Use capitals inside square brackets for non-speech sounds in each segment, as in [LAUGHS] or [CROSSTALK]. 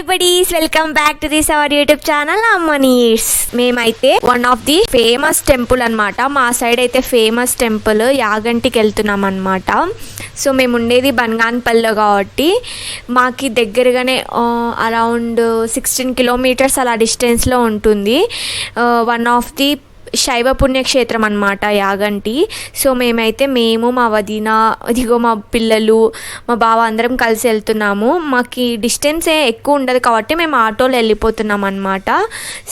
Hi buddies welcome back to this our YouTube channel అమ్మనీస్ మేమైతే one of the famous temple అనమాట మా side అయితే famous temple యాగంటికి వెళ్తున్నాం అనమాట సో మేము ఉండేది బన్గాన్పల్లిలో కాబట్టి మాకి దగ్గరగానే అరౌండ్ సిక్స్టీన్ కిలోమీటర్స్ అలా డిస్టెన్స్లో ఉంటుంది. వన్ ఆఫ్ ది శైవ పుణ్యక్షేత్రం అనమాట యాగంటి. సో మేమైతే మేము మా వదిన ఇదిగో మా పిల్లలు మా బావ అందరం కలిసి వెళ్తున్నాము. మాకు డిస్టెన్స్ ఎక్కువ ఉండదు కాబట్టి మేము ఆటోలో వెళ్ళిపోతున్నాం అనమాట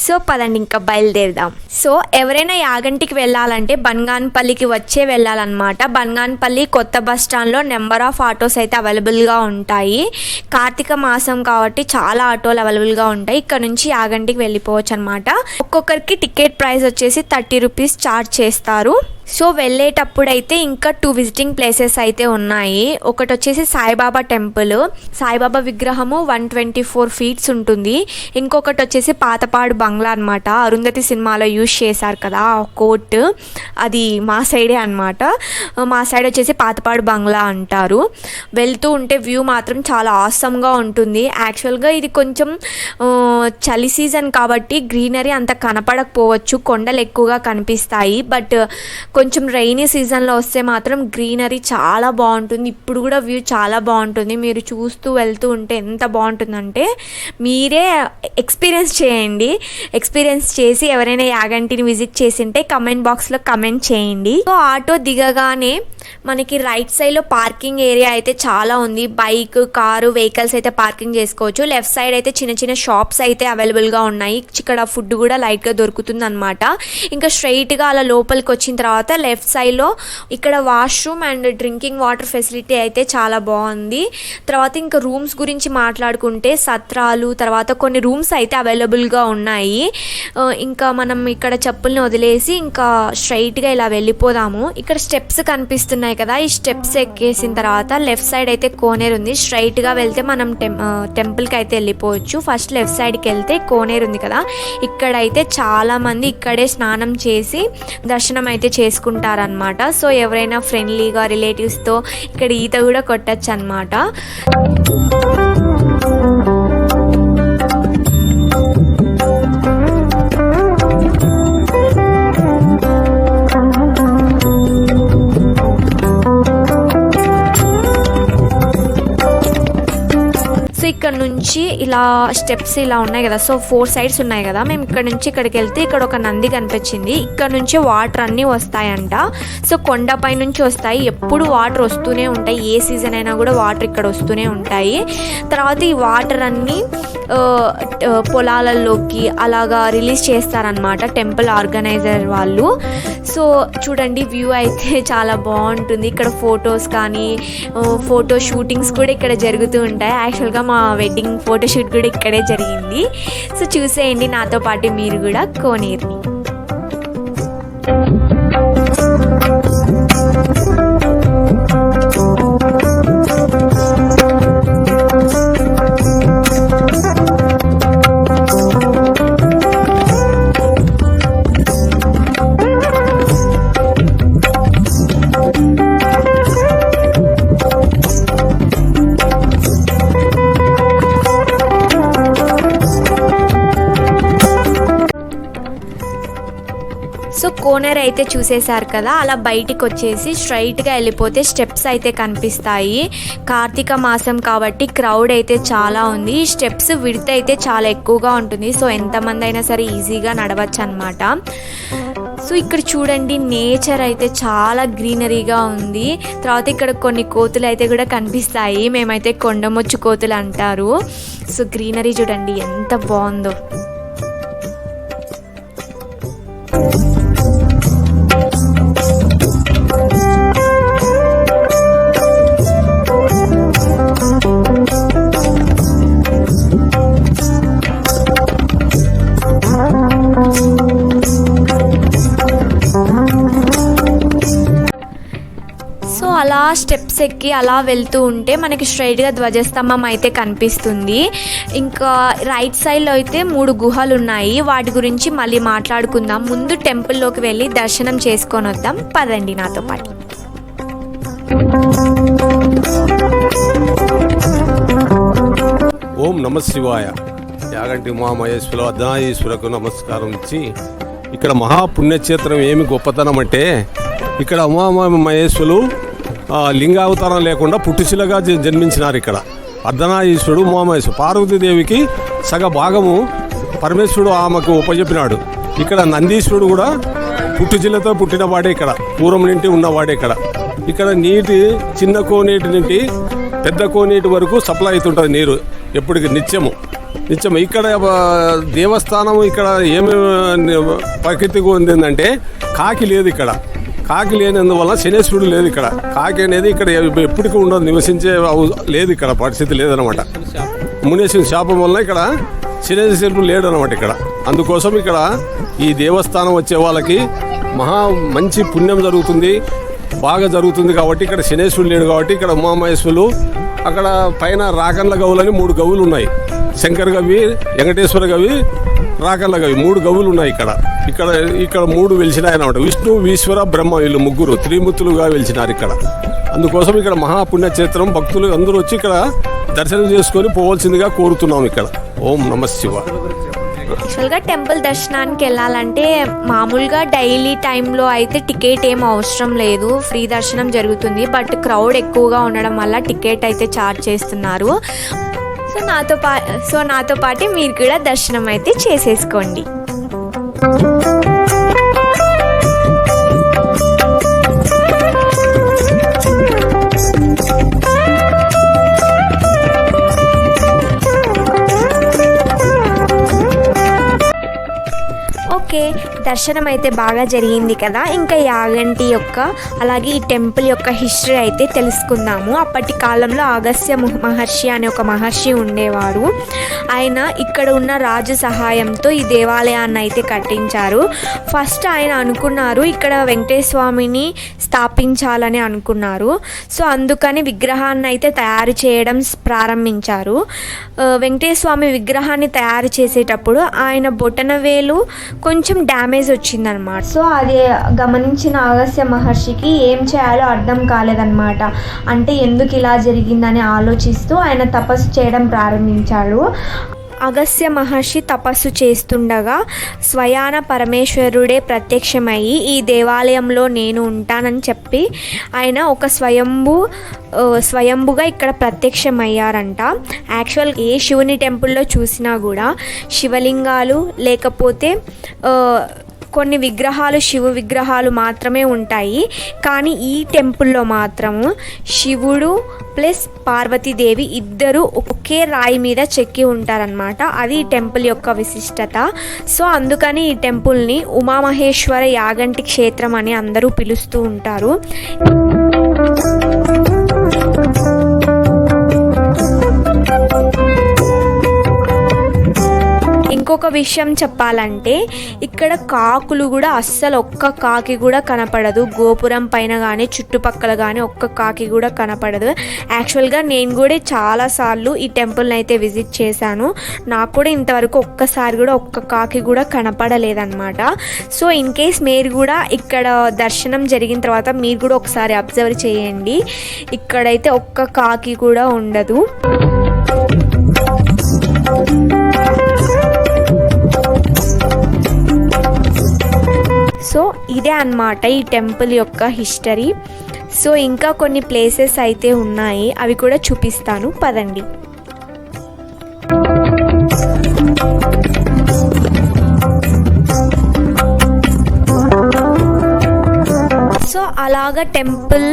సో పదండి ఇంకా బయలుదేరదాం. సో ఎవరైనా యాగంటికి వెళ్ళాలంటే బన్గాన్పల్లికి వచ్చే వెళ్ళాలన్నమాట. బన్గాన్పల్లి కొత్త బస్ స్టాండ్లో నెంబర్ ఆఫ్ ఆటోస్ అయితే అవైలబుల్గా ఉంటాయి. కార్తీక మాసం కాబట్టి చాలా ఆటోలు అవైలబుల్గా ఉంటాయి. ఇక్కడ నుంచి యాగంటికి వెళ్ళిపోవచ్చు అనమాట ఒక్కొక్కరికి టికెట్ ప్రైస్ వచ్చేసి థర్టీ రూపీస్ ఛార్జ్ చేస్తారు. సో వెళ్ళేటప్పుడు అయితే ఇంకా టూ విజిటింగ్ ప్లేసెస్ అయితే ఉన్నాయి. ఒకటి వచ్చేసి సాయిబాబా టెంపుల్. సాయిబాబా విగ్రహము వన్ ట్వంటీ ఫోర్ ఫీట్స్ ఉంటుంది. ఇంకొకటి వచ్చేసి పాతపాడు బంగ్లా అనమాట అరుంధతి సినిమాలో యూజ్ చేశారు కదా ఆ కోట్. అది మా సైడే అనమాట మా సైడ్ వచ్చేసి పాతపాడు బంగ్లా అంటారు. వెళ్తూ ఉంటే వ్యూ మాత్రం చాలా ఆసమ్గా ఉంటుంది. యాక్చువల్గా ఇది కొంచెం చలి సీజన్ కాబట్టి గ్రీనరీ అంత కనపడకపోవచ్చు. కొండలు ఎక్కువగా కనిపిస్తాయి. బట్ కొంచెం రైనీ సీజన్లో వస్తే మాత్రం గ్రీనరీ చాలా బాగుంటుంది. ఇప్పుడు కూడా వ్యూ చాలా బాగుంటుంది. మీరు చూస్తూ వెళ్తూ ఉంటే ఎంత బాగుంటుందంటే మీరే ఎక్స్పీరియన్స్ చేయండి. ఎక్స్పీరియన్స్ చేసి ఎవరైనా యాగంటిని విజిట్ చేసింటే కమెంట్ బాక్స్లో కమెంట్ చేయండి. సో ఆటో దిగగానే మనకి రైట్ సైడ్లో పార్కింగ్ ఏరియా అయితే చాలా ఉంది. బైక్ కారు వెహికల్స్ అయితే పార్కింగ్ చేసుకోవచ్చు. లెఫ్ట్ సైడ్ అయితే చిన్న చిన్న షాప్స్ అయితే అవైలబుల్గా ఉన్నాయి. ఇక్కడ ఫుడ్ కూడా లైట్గా దొరుకుతుంది అనమాట ఇంకా స్ట్రైట్గా అలా లోపలికి వచ్చిన తర్వాత లెఫ్ట్ సైడ్లో ఇక్కడ washroom and drinking water facility అయితే చాలా బాగుంది. తర్వాత ఇంకా రూమ్స్ గురించి మాట్లాడుకుంటే సత్రాలు తర్వాత కొన్ని రూమ్స్ అయితే అవైలబుల్గా ఉన్నాయి. ఇంకా మనం ఇక్కడ చెప్పుల్ని వదిలేసి ఇంకా స్ట్రైట్గా ఇలా వెళ్ళిపోదాము. ఇక్కడ స్టెప్స్ కనిపిస్తున్నాయి కదా ఈ స్టెప్స్ ఎక్కేసిన తర్వాత లెఫ్ట్ సైడ్ అయితే కోనేరు ఉంది. స్ట్రైట్గా వెళ్తే మనం టెం టెంపుల్కి అయితే వెళ్ళిపోవచ్చు. ఫస్ట్ లెఫ్ట్ సైడ్కి వెళ్తే కోనేరు ఉంది కదా. ఇక్కడైతే చాలా మంది ఇక్కడే స్నానం చేసి దర్శనం అయితే తీసుకుంటారనమాట సో ఎవరైనా ఫ్రెండ్లీగా రిలేటివ్స్తో ఇక్కడ ఈత కూడా కొట్టచ్చు అనమాట ఇక్కడ నుంచి ఇలా స్టెప్స్ ఇలా ఉన్నాయి కదా. సో ఫోర్ సైడ్స్ ఉన్నాయి కదా. మేము ఇక్కడ నుంచి ఇక్కడికి వెళ్తే ఇక్కడ ఒక నంది కనిపించింది. ఇక్కడ నుంచి వాటర్ అన్నీ వస్తాయంట. సో కొండపై నుంచి వస్తాయి. ఎప్పుడు వాటర్ వస్తూనే ఉంటాయి. ఏ సీజన్ అయినా కూడా వాటర్ ఇక్కడ వస్తూనే ఉంటాయి. తర్వాత ఈ వాటర్ అన్నీ ఆ, పొలాలలోకి అలాగా రిలీజ్ చేస్తారనమాట టెంపుల్ ఆర్గనైజర్ వాళ్ళు. సో చూడండి వ్యూ అయితే [LAUGHS] చాలా బాగుంటుంది. ఇక్కడ ఫొటోస్ కానీ ఫోటో షూటింగ్స్ కూడా ఇక్కడ జరుగుతూ ఉంటాయి. యాక్చువల్గా మా వెడ్డింగ్ ఫోటోషూట్ కూడా ఇక్కడే జరిగింది. సో చూసేయండి. నాతో పాటు మీరు కూడా కోనేరుని. కోనర్ అయితే చూసేశారు కదా అలా బయటికి వచ్చేసి స్ట్రైట్గా వెళ్ళిపోతే స్టెప్స్ అయితే కనిపిస్తాయి. కార్తీక మాసం కాబట్టి క్రౌడ్ అయితే చాలా ఉంది. ఈ స్టెప్స్ విడత అయితే చాలా ఎక్కువగా ఉంటుంది. సో ఎంతమంది అయినా సరే ఈజీగా నడవచ్చు అనమాట సో ఇక్కడ చూడండి నేచర్ అయితే చాలా గ్రీనరీగా ఉంది. తర్వాత ఇక్కడ కొన్ని కోతులు అయితే కూడా కనిపిస్తాయి. మేమైతే కొండమొచ్చు కోతులు అంటారు. సో గ్రీనరీ చూడండి ఎంత బాగుందో. స్టెప్స్ ఎక్కి అలా వెళ్తూ ఉంటే మనకి స్ట్రైట్గా ధ్వజస్తంభం అయితే కనిపిస్తుంది. ఇంకా రైట్ సైడ్లో అయితే మూడు గుహలు ఉన్నాయి. వాటి గురించి మళ్ళీ మాట్లాడుకుందాం. ముందు టెంపుల్లోకి వెళ్ళి దర్శనం చేసుకొని వద్దాం. పదండి నాతో పాటు. ఓం నమ శివాయ. యాగంటి ఉమామహేశ్వర అర్ధనాయేశ్వరకు నమస్కారం ఇచ్చి ఇక్కడ మహాపుణ్యక్షేత్రం ఏమి గొప్పతనం అంటే ఇక్కడ ఉమామహేశ్వరులు లింగావతారం లేకుండా పుట్టుశిలగా జ- జన్మించినారు ఇక్కడ. అర్ధనాయీశ్వరుడు ఉమామహేశ్వరు పార్వతీదేవికి సగ భాగము పరమేశ్వరుడు ఆమెకు ఉపజెప్పినాడు. ఇక్కడ నందీశ్వరుడు కూడా పుట్టుజిల్లతో పుట్టినవాడే ఇక్కడ. పూర్వం నుండి ఉన్నవాడే ఇక్కడ. ఇక్కడ నీటి చిన్న కోనేటి నుండి పెద్ద కోనేటి వరకు సప్లై అవుతుంటుంది నీరు. ఎప్పటికి నిత్యము. నిత్యం ఇక్కడ దేవస్థానం ఇక్కడ ఏమేమి ప్రకృతి ఉందంటే కాకి లేదు ఇక్కడ. కాకి లేనందువల్ల శనేశ్వరుడు లేదు ఇక్కడ. కాకి అనేది ఇక్కడ ఎప్పటికీ ఉండదు నివసించే లేదు ఇక్కడ పరిస్థితి లేదనమాట మునేశ్వరి శాపం వల్ల ఇక్కడ శనేశ్వరుడు లేడు అనమాట ఇక్కడ. అందుకోసం ఇక్కడ ఈ దేవస్థానం వచ్చే వాళ్ళకి మహా మంచి పుణ్యం జరుగుతుంది బాగా జరుగుతుంది కాబట్టి ఇక్కడ శనేశ్వరుడు లేడు కాబట్టి ఇక్కడ ఉమామహేశ్వరులు అక్కడ పైన రాకన్ల గవులని మూడు గవులు ఉన్నాయి శంకర్ గవి వెంకటేశ్వర గవి రాకన్ల గవి మూడు గవులు ఉన్నాయి ఇక్కడ. ఇక్కడ ఇక్కడ మూడు వెలిసినాయి అన్నమాట విష్ణు ఈశ్వర బ్రహ్మ వీళ్ళు ముగ్గురు త్రిమూర్తులుగా వెలిసినారు ఇక్కడ. అందుకోసం ఇక్కడ మహాపుణ్యక్షేత్రం భక్తులు అందరూ వచ్చి ఇక్కడ దర్శనం చేసుకొని పోవాల్సిందిగా కోరుతున్నాం ఇక్కడ. ఓం నమ శివ. యాక్చువల్గా టెంపుల్ దర్శనానికి వెళ్ళాలంటే మామూలుగా డైలీ టైంలో అయితే టికెట్ ఏం అవసరం లేదు. ఫ్రీ దర్శనం జరుగుతుంది. బట్ క్రౌడ్ ఎక్కువగా ఉండడం వల్ల టికెట్ అయితే ఛార్జ్ చేస్తున్నారు. సో నాతో పా సో నాతో పాటు మీరు కూడా దర్శనం అయితే చేసేసుకోండి. ఓకే దర్శనం అయితే బాగా జరిగింది కదా. ఇంకా యాగంటి యొక్క అలాగే ఈ టెంపుల్ యొక్క హిస్టరీ అయితే తెలుసుకుందాము. అప్పటి కాలంలో ఆగస్య ము- మహర్షి అనే ఒక మహర్షి ఉండేవారు ఆయన ఇక్కడ ఉన్న రాజు సహాయంతో ఈ దేవాలయాన్ని అయితే కట్టించారు. ఫస్ట్ ఆయన అనుకున్నారు ఇక్కడ వెంకటేశ్వర స్వామిని స్థాపించాలని అనుకున్నారు. సో అందుకని విగ్రహాన్ని అయితే తయారు చేయడం ప్రారంభించారు. ఆ, వెంకటేశ్వర స్వామి విగ్రహాన్ని తయారు చేసేటప్పుడు ఆయన బొటనవేలు కొంచెం డ్యామేజ్ వచ్చిందనమాట సో అది గమనించిన అగస్త్య మహర్షికి ఏం చేయాలో అర్థం కాలేదన్నమాట. అంటే ఎందుకు ఇలా జరిగిందని ఆలోచిస్తూ ఆయన తపస్సు చేయడం ప్రారంభించాడు. అగస్త్య మహర్షి తపస్సు చేస్తుండగా స్వయాన పరమేశ్వరుడే ప్రత్యక్షమయ్యి ఈ దేవాలయంలో నేను ఉంటానని చెప్పి ఆయన ఒక స్వయంభు స్వయంభుగా ఇక్కడ ప్రత్యక్షమయ్యారంట. యాక్చువల్ ఏ శివుని టెంపుల్లో చూసినా కూడా శివలింగాలు లేకపోతే కొన్ని విగ్రహాలు శివ విగ్రహాలు మాత్రమే ఉంటాయి. కానీ ఈ టెంపుల్లో మాత్రము శివుడు ప్లస్ పార్వతీదేవి ఇద్దరు ఒకే రాయి మీద చెక్కి ఉంటారనమాట అది ఈ టెంపుల్ యొక్క విశిష్టత. సో అందుకని ఈ టెంపుల్ని ఉమామహేశ్వర యాగంటి క్షేత్రం అని అందరూ పిలుస్తూ ఉంటారు. ఇంకొక విషయం చెప్పాలంటే ఇక్కడ కాకులు కూడా అస్సలు ఒక్క కాకి కూడా కనపడదు. గోపురం పైన కానీ చుట్టుపక్కల కానీ ఒక్క కాకి కూడా కనపడదు. యాక్చువల్గా నేను కూడా చాలాసార్లు ఈ టెంపుల్ని అయితే విజిట్ చేశాను. నాకు కూడా ఇంతవరకు ఒక్కసారి కూడా ఒక్క కాకి కూడా కనపడలేదన్నమాట. సో ఇన్ కేస్ మీరు కూడా ఇక్కడ దర్శనం జరిగిన తర్వాత మీరు కూడా ఒకసారి అబ్జర్వ్ చేయండి. ఇక్కడైతే ఒక్క కాకి కూడా ఉండదు. సో ఇదే అన్నమాట ఈ టెంపుల్ యొక్క హిస్టరీ. సో ఇంకా కొన్ని ప్లేసెస్ అయితే ఉన్నాయి అవి కూడా చూపిస్తాను. పదండి. సో అలాగా టెంపుల్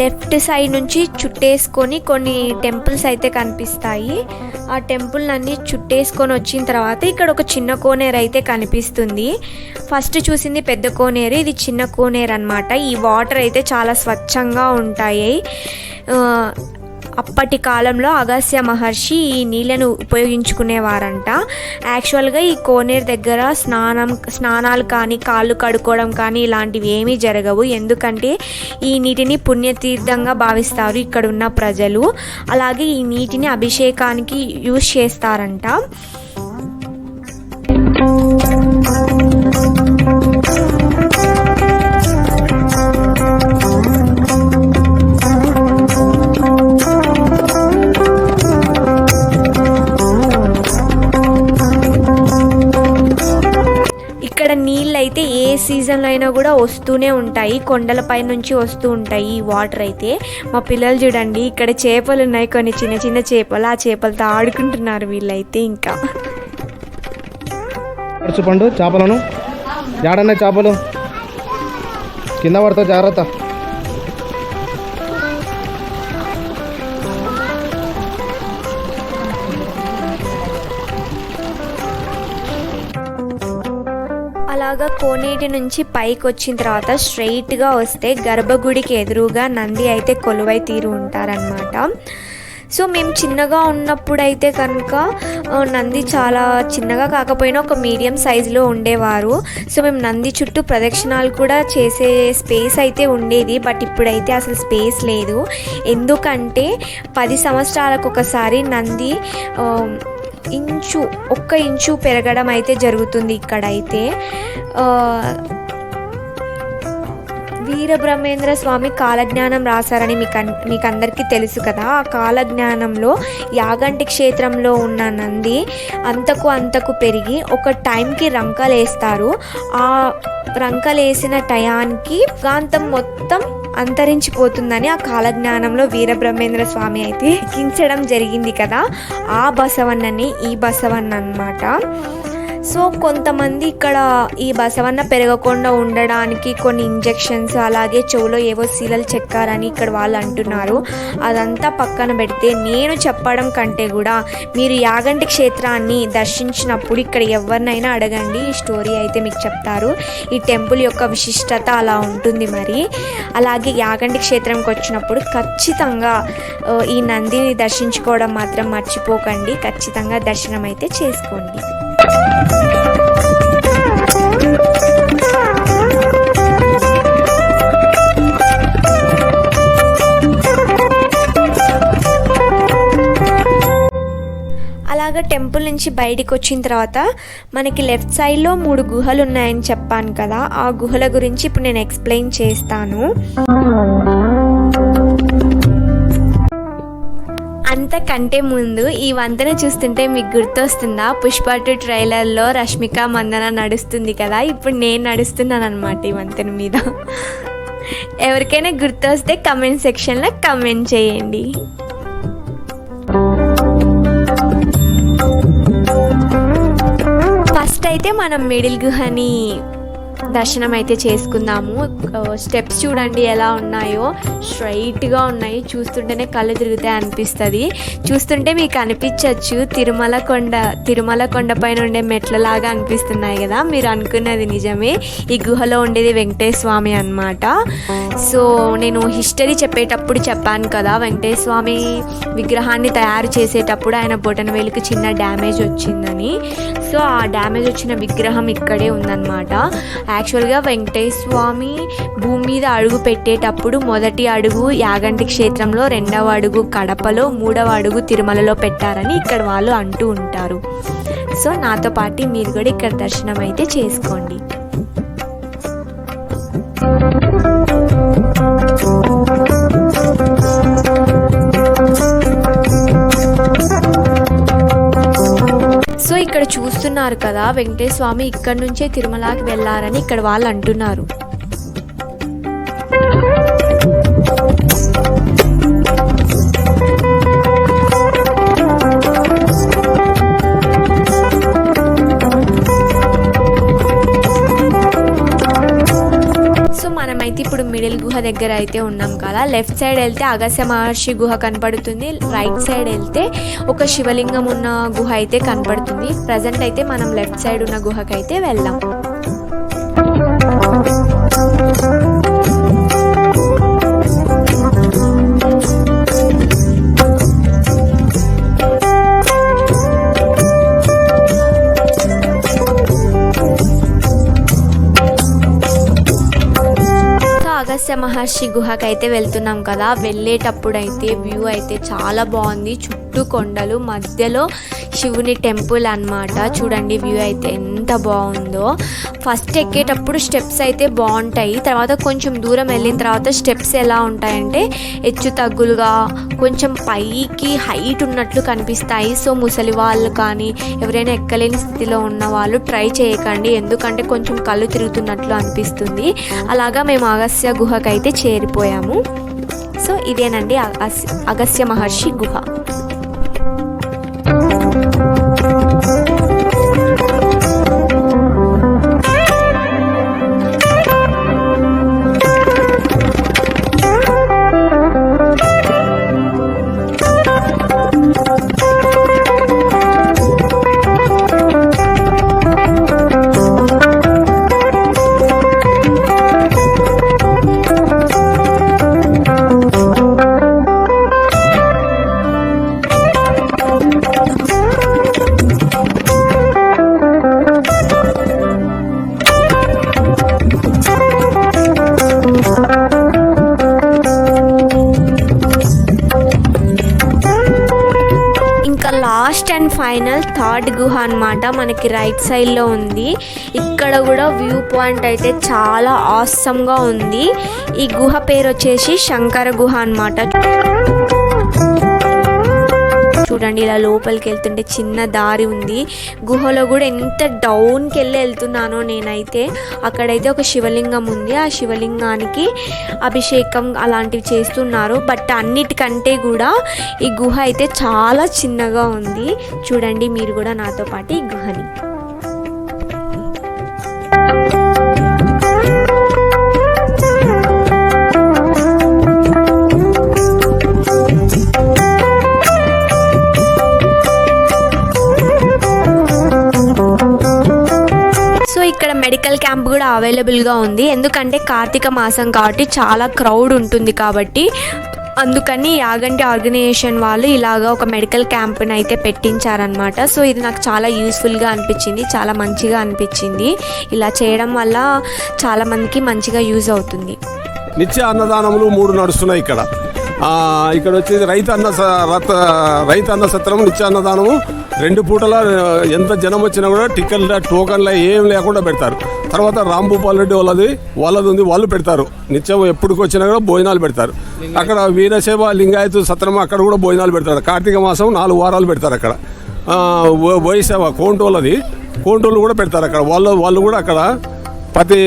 లెఫ్ట్ సైడ్ నుంచి చుట్టేసుకొని కొన్ని టెంపుల్స్ అయితే కనిపిస్తాయి. ఆ టెంపుల్ అన్ని చుట్టేసుకొని వచ్చిన తర్వాత ఇక్కడ ఒక చిన్న కోనేరు అయితే కనిపిస్తుంది. ఫస్ట్ చూసింది పెద్ద కోనేరు ఇది చిన్న కోనేరు అనమాట ఈ వాటర్ అయితే చాలా స్వచ్ఛంగా ఉంటాయి. అప్పటి కాలంలో అగస్య మహర్షి ఈ నీళ్ళను ఉపయోగించుకునేవారంట. యాక్చువల్గా ఈ కోనేరు దగ్గర స్నానం స్నానాలు కానీ కాళ్ళు కడుక్కోవడం కానీ ఇలాంటివి ఏమీ జరగవు. ఎందుకంటే ఈ నీటిని పుణ్యతీర్థంగా భావిస్తారు ఇక్కడ ఉన్న ప్రజలు. అలాగే ఈ నీటిని అభిషేకానికి యూజ్ చేస్తారంట. వస్తూనే ఉంటాయి కొండలపై నుంచి వస్తూ ఉంటాయి ఈ వాటర్ అయితే. మా పిల్లలు చూడండి ఇక్కడ చేపలు ఉన్నాయి కొన్ని చిన్న చిన్న చేపలు. ఆ చేపలతో ఆడుకుంటున్నారు వీళ్ళైతే ఇంకా. పండు చేపలను. ఏడన్నాయి చేపలు. కింద పడతావు జాగ్రత్త. బాగా కోనేటి నుంచి పైకి వచ్చిన తర్వాత స్ట్రైట్గా వస్తే గర్భగుడికి ఎదురుగా నంది అయితే కొలువై తీరు ఉంటారనమాట సో మేము చిన్నగా ఉన్నప్పుడు అయితే కనుక నంది చాలా చిన్నగా కాకపోయినా ఒక మీడియం సైజులో ఉండేవారు. సో మేము నంది చుట్టూ ప్రదక్షిణాలు కూడా చేసే స్పేస్ అయితే ఉండేది. బట్ ఇప్పుడైతే అసలు స్పేస్ లేదు. ఎందుకంటే పది సంవత్సరాలకు ఒకసారి నంది ఇంచు ఒక్క ఇంచు పెరగడం అయితే జరుగుతుంది ఇక్కడైతే. వీరబ్రహ్మేంద్ర స్వామి కాలజ్ఞానం రాశారని మీకు మీకు అందరికీ తెలుసు కదా. ఆ కాలజ్ఞానంలో యాగంటి క్షేత్రంలో ఉన్న నంది అంతకు అంతకు పెరిగి ఒక టైంకి రంకలేస్తారు. ఆ రంకలేసిన టయానికి కాంతం మొత్తం అంతరించిపోతుందని ఆ కాలజ్ఞానంలో వీరబ్రహ్మేంద్ర స్వామి అయితే లిఖించడం జరిగింది కదా ఆ బసవన్నని ఈ బసవన్న అనమాట సో కొంతమంది ఇక్కడ ఈ బసవన్న పెరగకుండా ఉండడానికి కొన్ని ఇంజెక్షన్స్ అలాగే చెవులో ఏవో సీలలు చెక్కారని ఇక్కడ వాళ్ళు అంటున్నారు. అదంతా పక్కన పెడితే నేను చెప్పడం కంటే కూడా మీరు యాగంటి క్షేత్రాన్ని దర్శించినప్పుడు ఇక్కడ ఎవరినైనా అడగండి. ఈ స్టోరీ అయితే మీకు చెప్తారు. ఈ టెంపుల్ యొక్క విశిష్టత అలా ఉంటుంది మరి. అలాగే యాగంటి క్షేత్రంకి వచ్చినప్పుడు ఖచ్చితంగా ఈ నందిని దర్శించుకోవడం మాత్రం మర్చిపోకండి. ఖచ్చితంగా దర్శనం అయితే చేసుకోండి. అలాగా టెంపుల్ నుంచి బయటికి వచ్చిన తర్వాత మనకి లెఫ్ట్ సైడ్లో మూడు గుహలు ఉన్నాయని చెప్పాను కదా. ఆ గుహల గురించి ఇప్పుడు నేను ఎక్స్ప్లెయిన్ చేస్తాను. అంతకంటే ముందు ఈ వంతెన చూస్తుంటే మీకు గుర్తొస్తుందా? పుష్ప టూ ట్రైలర్లో రష్మిక మందన నడుస్తుంది కదా? ఇప్పుడు నేను నడుస్తున్నాను అనమాట ఈ వంతెన మీద. ఎవరికైనా గుర్తొస్తే కమెంట్ సెక్షన్లో కమెంట్ చేయండి. ఫస్ట్ అయితే మనం మిడిల్ గుహని దర్శనం అయితే చేసుకుందాము స్టెప్స్ చూడండి ఎలా ఉన్నాయో. స్ట్రైట్గా ఉన్నాయి. చూస్తుంటేనే కళ్ళు తిరుగుతాయి అనిపిస్తుంది. చూస్తుంటే మీకు అనిపించవచ్చు తిరుమల కొండ తిరుమల కొండ పైన ఉండే మెట్లలాగా అనిపిస్తున్నాయి కదా. మీరు అనుకున్నది నిజమే. ఈ గుహలో ఉండేది వెంకటేశ్వర స్వామి అనమాట సో నేను హిస్టరీ చెప్పేటప్పుడు చెప్పాను కదా. వెంకటేశ్వర స్వామి విగ్రహాన్ని తయారు చేసేటప్పుడు ఆయన బొటనవేలుకి చిన్న డ్యామేజ్ వచ్చిందని. సో ఆ డ్యామేజ్ వచ్చిన విగ్రహం ఇక్కడే ఉందన్నమాట. యాక్చువల్గా వెంకటేశ్వర స్వామి భూమి మీద అడుగు పెట్టేటప్పుడు మొదటి అడుగు యాగంటి క్షేత్రంలో రెండవ అడుగు కడపలో మూడవ అడుగు తిరుమలలో పెట్టారని ఇక్కడ వాళ్ళు అంటూ ఉంటారు. సో నాతో పాటు మీరు కూడా ఇక్కడ దర్శనం అయితే చేసుకోండి. సో ఇక్కడ చూస్తున్నారు కదా వెంకటేశ్వర స్వామి ఇక్కడ నుంచే తిరుమలకి వెళ్ళారని ఇక్కడ వాళ్ళు అంటున్నారు. మనమైతే గుహ దగ్గర అయితే ఉన్నాం కదా. లెఫ్ట్ సైడ్ వెళ్తే అగస్య మహర్షి గుహ కనపడుతుంది. రైట్ సైడ్ వెళ్తే ఒక శివలింగం ఉన్న గుహ అయితే కనపడుతుంది. ప్రజెంట్ అయితే మనం లెఫ్ట్ సైడ్ ఉన్న గుహకైతే వెళ్దాం. సో అగస్త్య మహర్షి గుహకి అయితే వెళ్తున్నాం కదా. వెళ్ళేటప్పుడు అయితే వ్యూ అయితే చాలా బాగుంది. చుట్టూ కొండలు మధ్యలో శివుని టెంపుల్ అన్నమాట. చూడండి వ్యూ అయితే ఎంత బాగుందో. ఫస్ట్ ఎక్కేటప్పుడు స్టెప్స్ అయితే బాగుంటాయి. తర్వాత కొంచెం దూరం వెళ్ళిన తర్వాత స్టెప్స్ ఎలా ఉంటాయంటే హెచ్చు తగ్గులుగా కొంచెం పైకి హైట్ ఉన్నట్లు కనిపిస్తాయి. సో ముసలి వాళ్ళు కానీ ఎవరైనా ఎక్కలేని స్థితిలో ఉన్న వాళ్ళు ట్రై చేయకండి. ఎందుకంటే కొంచెం కళ్ళు తిరుగుతున్నట్లు అనిపిస్తుంది. అలాగా మేము అగస్య గుహకైతే చేరిపోయాము. సో ఇదేనండి అగస్య మహర్షి గుహ. లాస్ట్ అండ్ ఫైనల్ థర్డ్ గుహ అన్నమాట. మనకి రైట్ సైడ్లో ఉంది. ఇక్కడ కూడా వ్యూ పాయింట్ అయితే చాలా ఆసమ్గా ఉంది. ఈ గుహ పేరు వచ్చేసి శంకర గుహ అన్నమాట. చూడండి ఇలా లోపలికి వెళ్తుంటే చిన్న దారి ఉంది. గుహలో కూడా ఎంత డౌన్కి వెళ్ళి వెళ్తున్నానో నేనైతే. అక్కడైతే ఒక శివలింగం ఉంది. ఆ శివలింగానికి అభిషేకం అలాంటివి చేస్తున్నారు. బట్ అన్నిటికంటే కూడా ఈ గుహ అయితే చాలా చిన్నగా ఉంది. చూడండి మీరు కూడా నాతో పాటు ఈ గుహని. కూడా అవైలబుల్గా ఉంది. ఎందుకంటే కార్తీక మాసం కాబట్టి చాలా క్రౌడ్ ఉంటుంది కాబట్టి అందుకని యాగంటి ఆర్గనైజేషన్ వాళ్ళు ఇలాగా ఒక మెడికల్ క్యాంప్ని అయితే పెట్టించారనమాట సో ఇది నాకు చాలా యూస్ఫుల్గా అనిపించింది. చాలా మంచిగా అనిపించింది. ఇలా చేయడం వల్ల చాలామందికి మంచిగా యూజ్ అవుతుంది. నిత్య అన్నదానములు మూడు నడుస్తున్నాయి ఇక్కడ. ఇక్కడ వచ్చేసి రైతు అన్న స- రత రైతు అన్న సత్రం నిత్య అన్నదానము రెండు పూటల ఎంత జనం వచ్చినా కూడా టికెట్ల టోకన్ల ఏం లేకుండా పెడతారు. తర్వాత రాంభూపాల్ రెడ్డి వాళ్ళది వాళ్ళది ఉంది వాళ్ళు పెడతారు. నిత్యం ఎప్పటికి వచ్చినా కూడా భోజనాలు పెడతారు. అక్కడ వీరసేవ లింగాయతు సత్రం అక్కడ కూడా భోజనాలు పెడతారు. కార్తీక మాసం నాలుగు వారాలు పెడతారు అక్కడ. వ- వైసేవ కోంటోళ్ళది. కోంటోళ్ళు కూడా పెడతారు అక్కడ. వాళ్ళు వాళ్ళు కూడా అక్కడ ప్రతి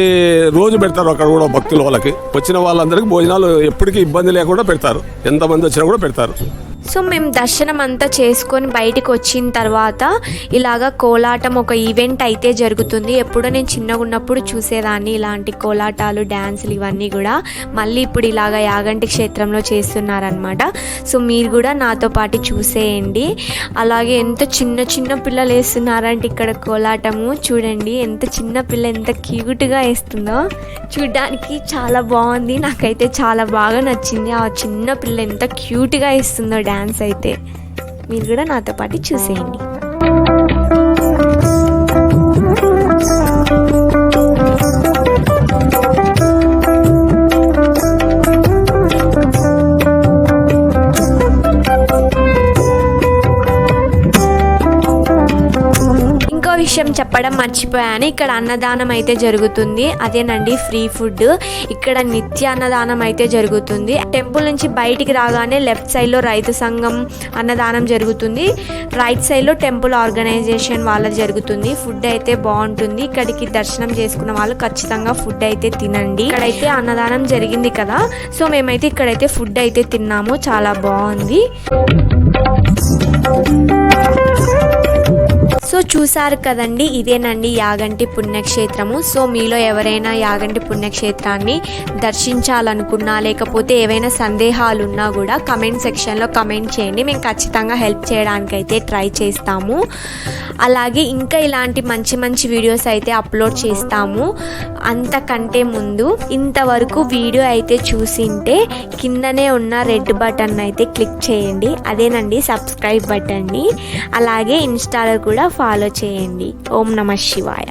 రోజు పెడతారు అక్కడ కూడా భక్తుల వాళ్ళకి. వచ్చిన వాళ్ళందరికీ భోజనాలు ఎప్పటికీ ఇబ్బంది లేకుండా పెడతారు. ఎంతమంది వచ్చినా కూడా పెడతారు. సో మేము దర్శనం అంతా చేసుకొని బయటికి వచ్చిన తర్వాత ఇలాగా కోలాటం ఒక ఈవెంట్ అయితే జరుగుతుంది. ఎప్పుడో నేను చిన్నగా ఉన్నప్పుడు చూసేదాన్ని. ఇలాంటి కోలాటాలు డ్యాన్సులు ఇవన్నీ కూడా మళ్ళీ ఇప్పుడు ఇలాగ యాగంటి క్షేత్రంలో చేస్తున్నారనమాట సో మీరు కూడా నాతో పాటు చూసేయండి. అలాగే ఎంత చిన్న చిన్న పిల్లలు వేస్తున్నారంటే ఇక్కడ కోలాటము. చూడండి ఎంత చిన్న పిల్ల ఎంత క్యూట్గా వేస్తుందో. చూడడానికి చాలా బాగుంది. నాకైతే చాలా బాగా నచ్చింది. ఆ చిన్న పిల్ల ఎంత క్యూట్గా వేస్తుందో డ్యాన్స్ అయితే మీరు కూడా నాతో పాటు చూసేయండి. విషయం చెప్పడం మర్చిపోయాను. ఇక్కడ అన్నదానం అయితే జరుగుతుంది. అదేనండి ఫ్రీ ఫుడ్. ఇక్కడ నిత్య అన్నదానం అయితే జరుగుతుంది. టెంపుల్ నుంచి బయటికి రాగానే లెఫ్ట్ సైడ్లో రైతు సంఘం అన్నదానం జరుగుతుంది. రైట్ సైడ్లో టెంపుల్ ఆర్గనైజేషన్ వాళ్ళ జరుగుతుంది. ఫుడ్ అయితే బాగుంటుంది. ఇక్కడికి దర్శనం చేసుకున్న వాళ్ళు ఖచ్చితంగా ఫుడ్ అయితే తినండి. ఇక్కడైతే అన్నదానం జరిగింది కదా. సో మేమైతే ఇక్కడైతే ఫుడ్ అయితే తిన్నాము. చాలా బాగుంది. సో చూసారు కదండి ఇదేనండి యాగంటి పుణ్యక్షేత్రము. సో మీలో ఎవరైనా యాగంటి పుణ్యక్షేత్రాన్ని దర్శించాలనుకున్నా లేకపోతే ఏవైనా సందేహాలు ఉన్నా కూడా కమెంట్ సెక్షన్లో కమెంట్ చేయండి. మేము ఖచ్చితంగా హెల్ప్ చేయడానికి అయితే ట్రై చేస్తాము. అలాగే ఇంకా ఇలాంటి మంచి మంచి వీడియోస్ అయితే అప్లోడ్ చేస్తాము. అంతకంటే ముందు ఇంతవరకు వీడియో అయితే చూసింటే కిందనే ఉన్న రెడ్ బటన్ అయితే క్లిక్ చేయండి. అదేనండి సబ్స్క్రైబ్ బటన్ని. అలాగే ఇన్స్టాలో కూడా ఫాలో చేయండి. ఓం నమ శివాయ.